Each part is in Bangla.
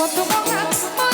কত কথা?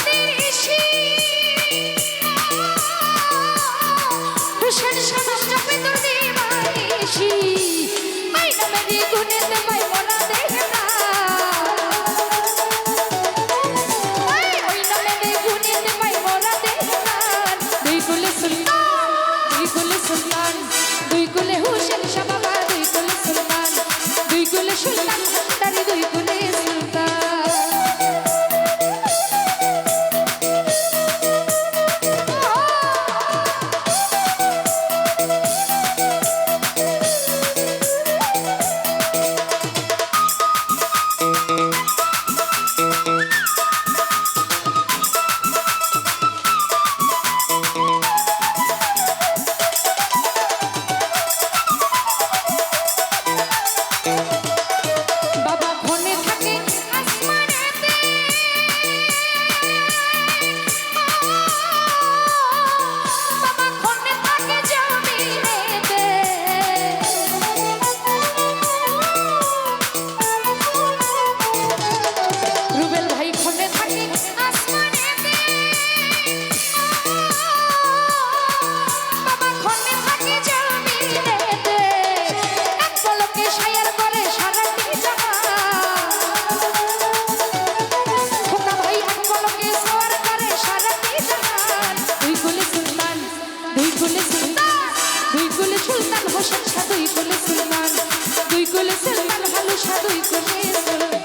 কুলে সুলতান, দুই কুলে সুলতান হোসেন সাদুই কুলে সুলমান দুই কুলে সুলমান হালু সাদুই কুলে সুলমান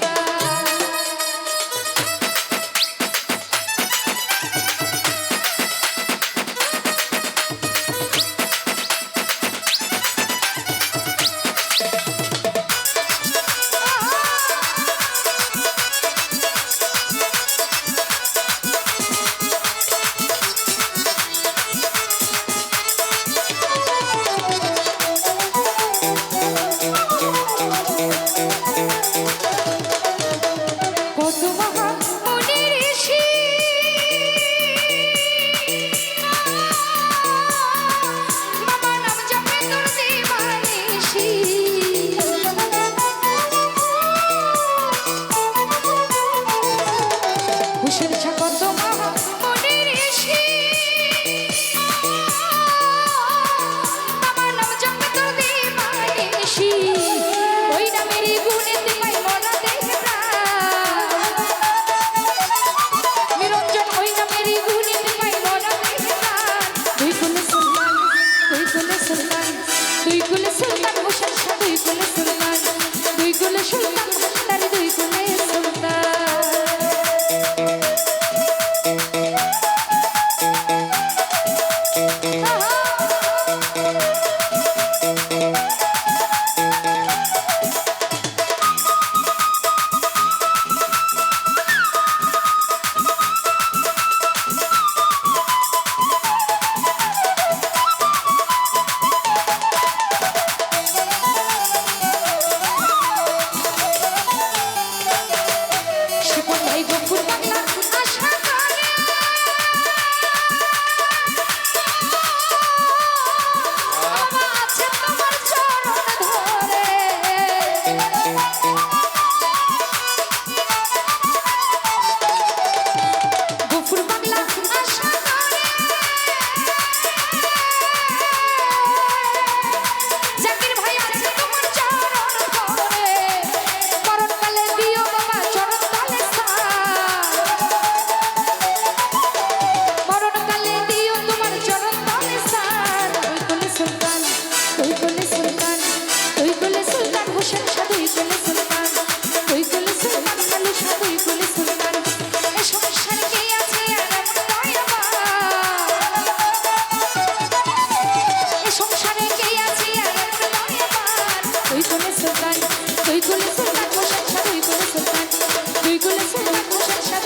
দুই কুলে সুলতান হোসেন শাহ দুই কুলে সুলতান দুই কুলে সুলতান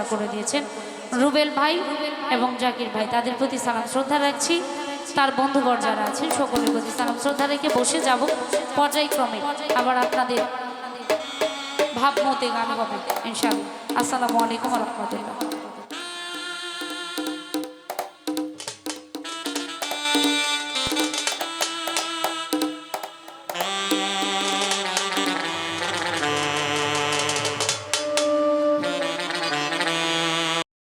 সৌভাগ্য করে দিয়েছেন। রুবেল ভাই এবং জাকির ভাই, তাদের প্রতি সালাম, শ্রদ্ধা রাখছি। তার বন্ধুবর যারা আছেন, সকলের প্রতি সালাম, শ্রদ্ধা রেখে বসে যাব পর্যায়ক্রমে। আবার আপনাদের ভাবমতে গান হবে ইনশাআল্লাহ। আসসালামু আলাইকুম রহমতুল্লাহ।